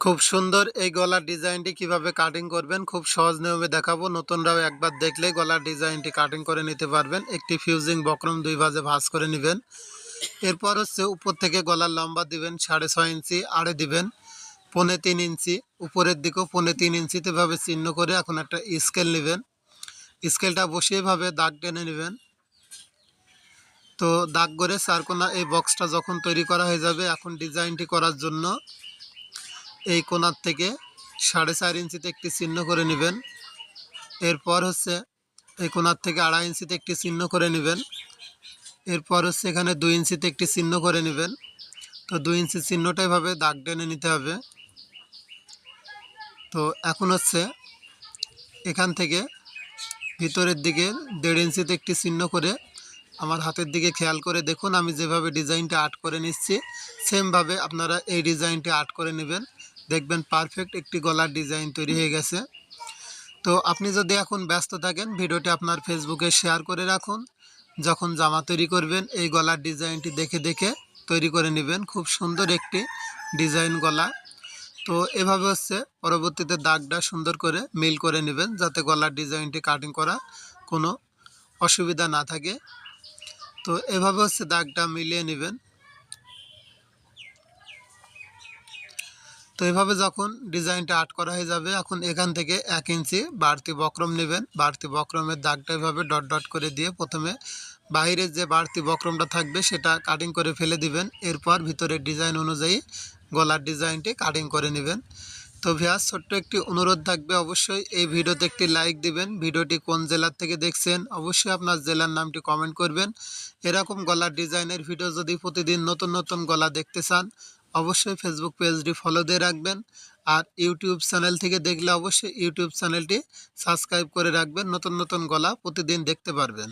খুব সুন্দর এই গলার ডিজাইনটি কীভাবে কাটিং করবেন, খুব সহজ নিয়মে দেখাবো। নতুনরাও একবার দেখলে গলার ডিজাইনটি কাটিং করে নিতে পারবেন। একটি ফিউজিং বক্রম দুই ভাজে ভাজ করে নেবেন। এরপর হচ্ছে উপর থেকে গলার লম্বা দিবেন, সাড়ে ছয় ইঞ্চি আড়ে দিবেন, পনে তিন ইঞ্চি। উপরের দিকেও পনে তিন ইঞ্চিতে ভাবে চিহ্ন করে এখন একটা স্কেল নেবেন। স্কেলটা বসিয়ে ভাবে দাগ টেনে নেবেন। তো দাগ করে চারকোনা এই বক্সটা যখন তৈরি করা হয়ে যাবে, এখন ডিজাইনটি করার জন্য এই কোণার থেকে সাড়ে চার ইঞ্চিতে একটি চিহ্ন করে নেবেন। এরপর হচ্ছে এই কোণার থেকে আড়াই ইঞ্চিতে একটি চিহ্ন করে নেবেন। এরপর হচ্ছে এখানে দুই ইঞ্চিতে একটি চিহ্ন করে নেবেন। তো দুই ইঞ্চি চিহ্নটা এভাবে দাগ টেনে নিতে হবে। তো এখন হচ্ছে এখান থেকে ভিতরের দিকে দেড় ইঞ্চিতে একটি চিহ্ন করে আমার হাতের দিকে খেয়াল করে দেখুন। আমি যেভাবে ডিজাইনটা আর্ট করে নিচ্ছি, সেমভাবে আপনারা এই ডিজাইনটি আর্ট করে নেবেন। দেখবেন পারফেক্ট একটি গলার ডিজাইন তৈরি হয়ে গেছে। তো আপনি যদি এখন ব্যস্ত থাকেন, ভিডিওটি আপনার ফেসবুকে শেয়ার করে রাখুন। যখন জামা তৈরি করবেন, এই গলার ডিজাইনটি দেখে দেখে তৈরি করে নেবেন। খুব সুন্দর একটি ডিজাইন গলা। তো এভাবে হচ্ছে পরবর্তীতে দাগটা সুন্দর করে মিল করে নেবেন, যাতে গলার ডিজাইনটি কাটিং করা কোনো অসুবিধা না থাকে। তো এভাবে হচ্ছে দাগটা মিলিয়ে নেবেন। তো এভাবে যখন ডিজাইনটা আর্ট করা হয়ে যাবে, এখন এখান থেকে এক ইঞ্চি বাড়তি বক্রম নেবেন। বাড়তি বক্রমের দাগটা এভাবে ডট ডট করে দিয়ে প্রথমে বাইরের যে বাড়তি বক্রমটা থাকবে, সেটা কাটিং করে ফেলে দিবেন। এরপর ভিতরের ডিজাইন অনুযায়ী গলার ডিজাইনটি কাটিং করে নেবেন। তো ভিয়াস ছোট্ট একটি অনুরোধ থাকবে অবশ্যই, এই ভিডিওতে একটি লাইক দিবেন। ভিডিওটি কোন জেলার থেকে দেখছেন, অবশ্যই আপনার জেলার নামটি কমেন্ট করবেন। এরকম গলার ডিজাইনের ভিডিও যদি প্রতিদিন নতুন নতুন গলা দেখতে চান অবশ্যই ফেসবুক পেজটি ফলো দিয়ে রাখবেন আর ইউটিউব চ্যানেল থেকে দেখলে অবশ্যই ইউটিউব চ্যানেলটি সাবস্ক্রাইব করে রাখবেন। নতুন নতুন গলা প্রতিদিন দেখতে পারবেন।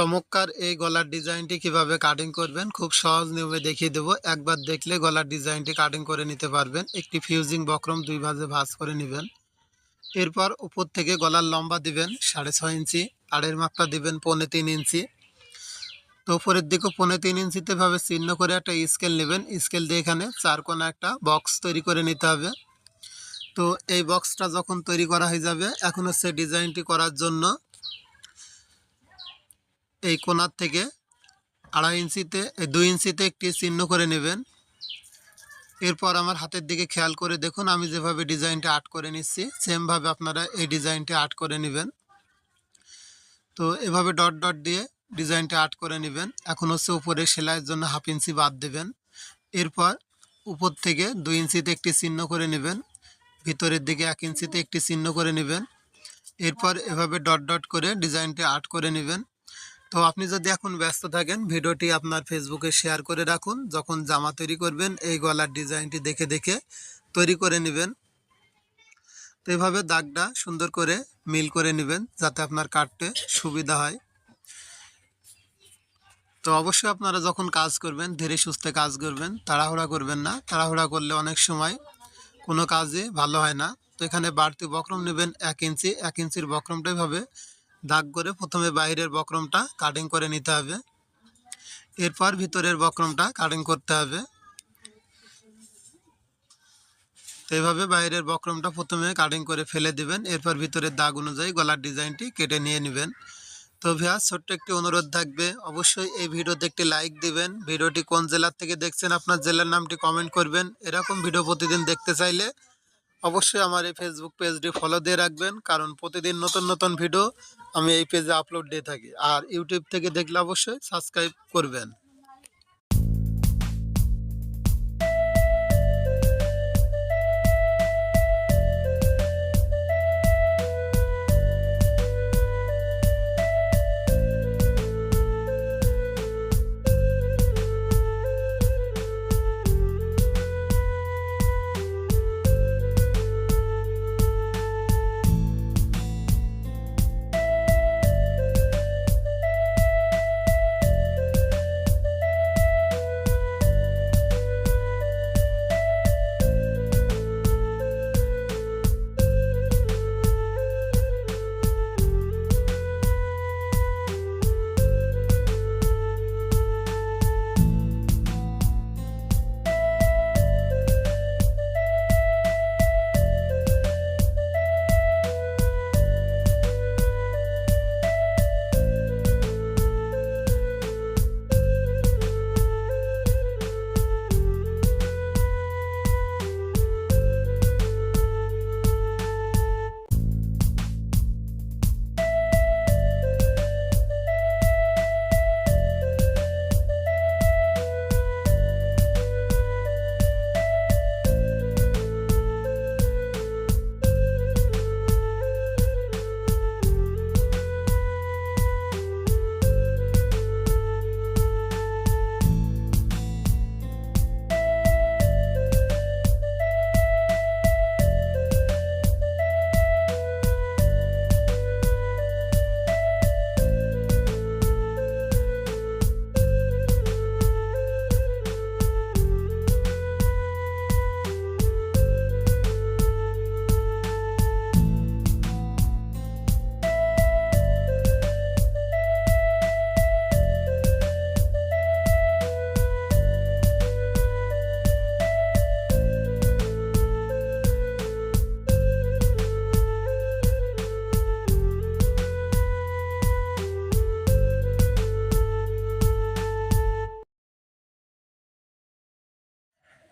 চমৎকার এই গলার ডিজাইনটি কীভাবে কাটিং করবেন, খুব সহজ নিয়মে দেখিয়ে দেবো। একবার দেখলে গলার ডিজাইনটি কাটিং করে নিতে পারবেন। একটি ফিউজিং বক্রম দুই ভাজে ভাজ করে নেবেন। এরপর উপর থেকে গলার লম্বা দিবেন, সাড়ে ছয় ইঞ্চি, আড়ের মাপটা দিবেন পৌনে তিন ইঞ্চি। তো উপরের দিকে পৌনে তিন ইঞ্চিতে ভাবে চিহ্ন করে একটা স্কেল নেবেন। স্কেল দিয়ে এখানে চার কোণা একটা বক্স তৈরি করে নিতে হবে। তো এই বক্সটা যখন তৈরি করা হয়ে যাবে, এখন হচ্ছে ডিজাইনটি করার জন্য এই কোনার থেকে আড়াই ইঞ্চিতে দুই ইঞ্চিতে একটি চিহ্ন করে নেবেন। এরপর আমার হাতের দিকে খেয়াল করে দেখুন, আমি যেভাবে ডিজাইনটা আর্ট করে নিচ্ছি, সেমভাবে আপনারা এই ডিজাইনটা আর্ট করে নেবেন। তো এভাবে ডট ডট দিয়ে ডিজাইনটা আর্ট করে নেবেন। এখন হচ্ছে উপরে সেলাইয়ের জন্য হাফ ইঞ্চি বাদ দেবেন। এরপর উপর থেকে দুই ইঞ্চিতে একটি চিহ্ন করে নেবেন। ভিতরের দিকে এক ইঞ্চিতে একটি চিহ্ন করে নেবেন। এরপর এভাবে ডট ডট করে ডিজাইনটা আর্ট করে নেবেন। তো আপনি যদি এখন ব্যস্ত থাকেন, ভিডিওটি আপনার ফেসবুকে শেয়ার করে রাখুন। যখন জামা তৈরি করবেন, এই গলার ডিজাইনটি দেখে দেখে তৈরি করে নেবেন। তো এভাবে দাগটা সুন্দর করে মিল করে নেবেন, যাতে আপনার কাটতে সুবিধা হয়। তো অবশ্যই আপনারা যখন কাজ করবেন, ধীরে সুস্থে কাজ করবেন, তাড়াহুড়া করবেন না। তাড়াহুড়া করলে অনেক সময় কোনো কাজে ভালো হয় না। তো এখানে বাড়তি বক্রম নেবেন এক ইঞ্চি। এক ইঞ্চির বক্রমটাই ভাবে দাগ করে প্রথমে বাইরের বক্রমটা কাটিং করে নিতে হবে। এরপর ভিতরের বক্রমটা কাটিং করতে হবে। তো এইভাবে বাইরের বক্রমটা প্রথমে কাটিং করে ফেলে দিবেন। এরপর ভিতরের দাগ অনুযায়ী গলার ডিজাইনটি কেটে নিয়ে নেবেন। তো ভিয়া ছোট্ট একটি অনুরোধ থাকবে। অবশ্যই এই ভিডিওতে একটি লাইক দিবেন। ভিডিওটি কোন জেলার থেকে দেখছেন, আপনার জেলার নামটি কমেন্ট করবেন। এরকম ভিডিও প্রতিদিন দেখতে চাইলে অবশ্যই আমার এই ফেসবুক পেজটি ফলো দিয়ে রাখবেন, কারণ প্রতিদিন নতুন নতুন ভিডিও আমি এই পেজে আপলোড দিয়ে থাকি। আর ইউটিউব থেকে দেখলে অবশ্যই সাবস্ক্রাইব করবেন।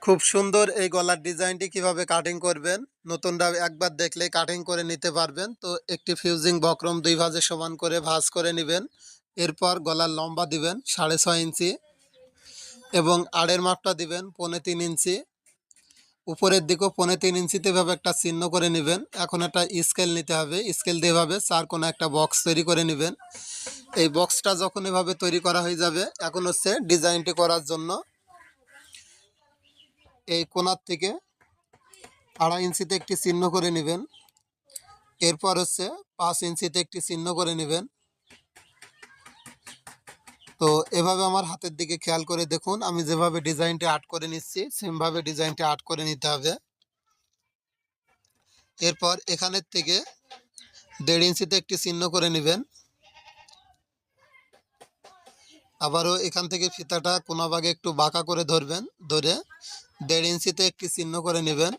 খুব সুন্দর এই গলার ডিজাইনটি কীভাবে কাটিং করবেন। নতুনরা একবার দেখলে কাটিং করে নিতে পারবেন। তো একটি ফিউজিং বক্রম দুই ভাজে সমান করে ভাজ করে নেবেন। এরপর গলার লম্বা দিবেন সাড়ে ছয় ইঞ্চি এবং আড়ের মাপটা দিবেন পৌনে তিন ইঞ্চি। উপরের দিকেও পৌনে তিন ইঞ্চিতে এভাবে একটা চিহ্ন করে নেবেন। এখন একটা স্কেল নিতে হবে। স্কেল দিয়ে এভাবে চার কোনো একটা বক্স তৈরি করে নেবেন। এই বক্সটা যখন এভাবে তৈরি করা হয়ে যাবে, এখন হচ্ছে ডিজাইনটি করার জন্য এই কোনার থেকে আড়াই ইঞ্চিতে একটি চিহ্ন করে নেবেন। এরপর হচ্ছে পাঁচ ইঞ্চিতে একটি চিহ্ন করে নেবেন। তো এভাবে আমার হাতের দিকে খেয়াল করে দেখুন, আমি যেভাবে ডিজাইনটা আর্ট করে নিচ্ছি, সেমভাবে ডিজাইনটা আর্ট করে নিতে হবে। এরপর এখানের থেকে দেড় ইঞ্চিতে একটি চিহ্ন করে নেবেন। আবারও এখান থেকে ফিতাটা কোনো ভাগে একটু বাঁকা করে ধরবেন, ধরে দেড় ইঞ্চিতে একটি চিহ্ন করে নেবেন।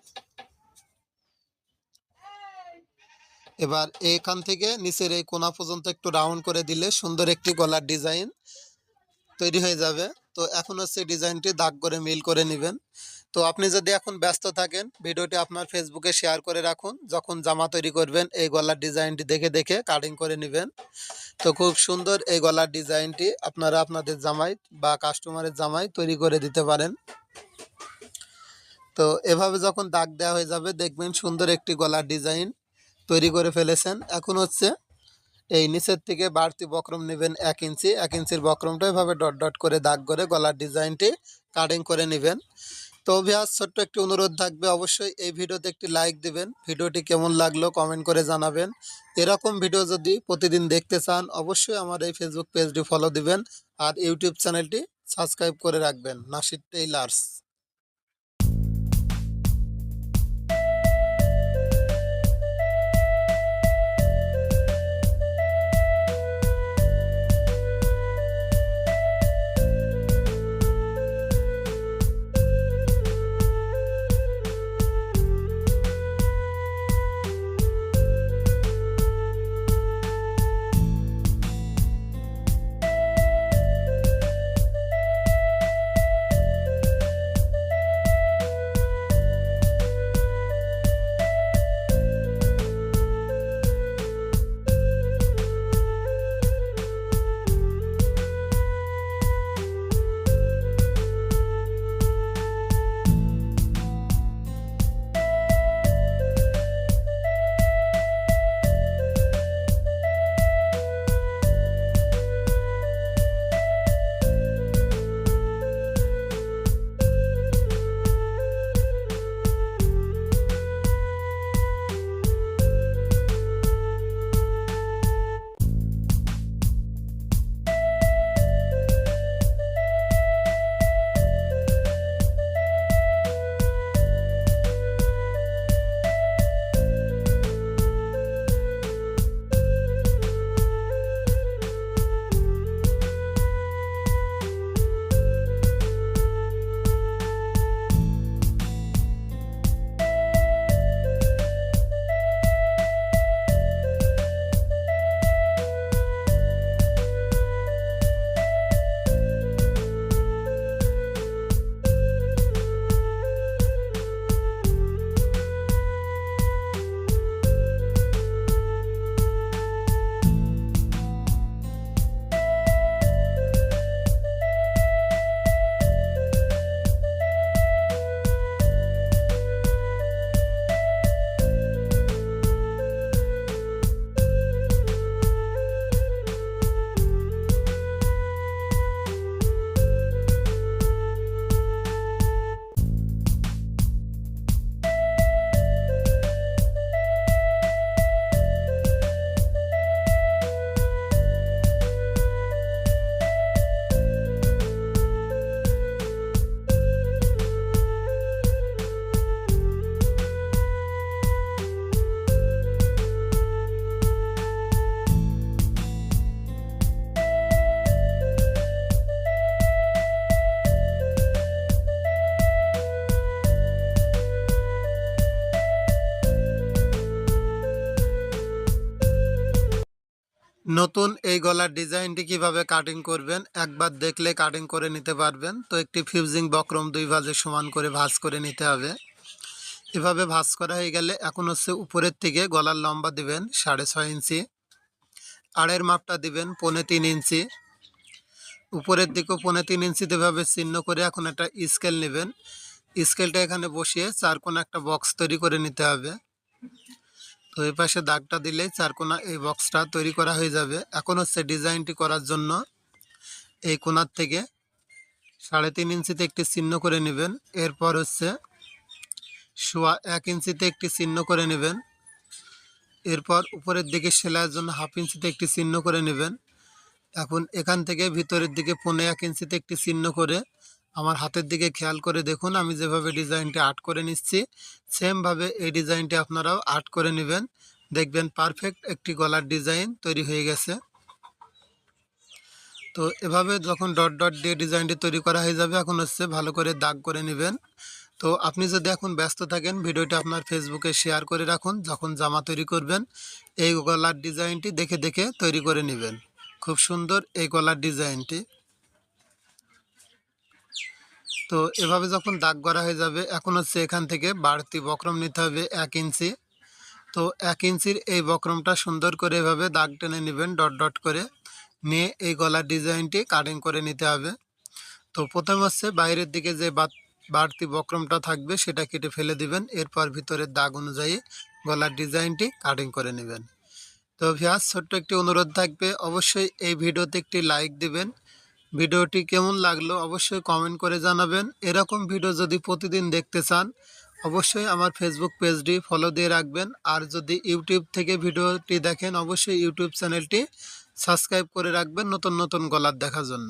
এবার এখান থেকে নিচের এই কোনা পর্যন্ত একটু রাউন্ড করে দিলে সুন্দর একটি গলার ডিজাইন তৈরি হয়ে যাবে। তো এখন হচ্ছে ডিজাইনটি দাগ করে মিল করে নেবেন। তো আপনি যদি এখন ব্যস্ত থাকেন, ভিডিওটি আপনার ফেসবুকে শেয়ার করে রাখুন। যখন জামা তৈরি করবেন, এই গলার ডিজাইনটি দেখে দেখে কাটিং করে নেবেন। তো খুব সুন্দর এই গলার ডিজাইনটি আপনারা আপনাদের জামাই বা কাস্টমারের জামাই তৈরি করে দিতে পারেন। তো এভাবে যখন দাগ দেওয়া হয়ে যাবে, দেখবেন সুন্দর একটি গলার ডিজাইন তৈরি করে ফেলেছেন। এখন হচ্ছে এই নিচের থেকে বাড়তি বক্রম নেবেন এক ইঞ্চি। এক ইঞ্চির বক্রমটা এভাবে ডট ডট করে দাগ করে গলার ডিজাইনটি কাটিং করে নেবেন। তো অভিয়াস ছোট্ট একটি অনুরোধ থাকবে অবশ্যই এই ভিডিওতে একটি লাইক দিবেন। ভিডিওটি কেমন লাগল কমেন্ট করে জানাবেন। এরকম ভিডিও যদি প্রতিদিন দেখতে চান, অবশ্যই আমার এই ফেসবুক পেজটি ফলো দিবেন আর ইউটিউব চ্যানেলটি সাবস্ক্রাইব করে রাখবেন। নাসির টেইলার্স। নতুন এই গলার ডিজাইনটি কীভাবে কাটিং করবেন? একবার দেখলে কাটিং করে নিতে পারবেন। তো একটি ফিউজিং বক্রম দুই ভাজে সমান করে ভাঁজ করে নিতে হবে। এভাবে ভাঁজ করা হয়ে গেলে এখন হচ্ছে উপরের থেকে গলার লম্বা দিবেন সাড়ে ছয় ইঞ্চি। আড়ের মাপটা দিবেন পৌনে তিন ইঞ্চি। উপরের দিকেও পৌনে তিন ইঞ্চিতে এভাবে চিহ্ন করে এখন একটা স্কেল নেবেন। স্কেলটা এখানে বসিয়ে চার কোনা একটা বক্স তৈরি করে নিতে হবে। তো এই পাশে দাগটা দিলে চারকোনা এই বক্সটা তৈরি করা হয়ে যাবে। এখন হচ্ছে ডিজাইনটি করার জন্য এই কোনার থেকে সাড়ে তিন ইঞ্চিতে একটি চিহ্ন করে নেবেন। এরপর হচ্ছে সোয়া এক ইঞ্চিতে একটি চিহ্ন করে নেবেন। এরপর উপরের দিকে সেলাইয়ের জন্য হাফ ইঞ্চিতে একটি চিহ্ন করে নেবেন। এখন এখান থেকে ভিতরের দিকে পনে এক ইঞ্চিতে একটি চিহ্ন করে আমার হাতের দিকে খেয়াল করে দেখুন, আমি যেভাবে ডিজাইনটি আর্ট করে নিচ্ছি, সেমভাবে এই ডিজাইনটি আপনারাও আর্ট করে নেবেন। দেখবেন পারফেক্ট একটি গলার ডিজাইন তৈরি হয়ে গেছে। তো এভাবে যখন ডট ডট দিয়ে ডিজাইনটি তৈরি করা হয়ে যাবে, এখন হচ্ছে ভালো করে দাগ করে নেবেন। তো আপনি যদি এখন ব্যস্ত থাকেন, ভিডিওটা আপনার ফেসবুকে শেয়ার করে রাখুন, যখন জামা তৈরি করবেন, এই গলার ডিজাইনটি দেখে দেখে তৈরি করে নেবেন। খুব সুন্দর এই গলার ডিজাইনটি। তো এভাবে যখন দাগ করা হয়ে যাবে, এখন হচ্ছে এখান থেকে বাড়তি বক্রম নিতে হবে এক ইঞ্চি। তো এক ইঞ্চির এই বক্রমটা সুন্দর করে এভাবে দাগ টেনে নেবেন, ডট ডট করে নিয়ে এই গলার ডিজাইনটি কাটিং করে নিতে হবে। তো প্রথম হচ্ছে বাইরের দিকে যে বাড়তি বক্রমটা থাকবে সেটা কেটে ফেলে দিবেন, এরপর ভিতরের দাগ অনুযায়ী গলার ডিজাইনটি কাটিং করে নেবেন। তো ভিয়াস ছোট্ট একটি অনুরোধ থাকবে, অবশ্যই এই ভিডিওতে একটি লাইক দিবেন ভিডিওটি কেমন লাগল অবশ্যই কমেন্ট করে জানাবেন। এরকম ভিডিও যদি প্রতিদিন দেখতে চান, অবশ্যই আমার ফেসবুক পেজটি ফলো দিয়ে রাখবেন। আর যদি ইউটিউব থেকে ভিডিওটি দেখেন, অবশ্যই ইউটিউব চ্যানেলটি সাবস্ক্রাইব করে রাখবেন নতুন নতুন গলার দেখার জন্য।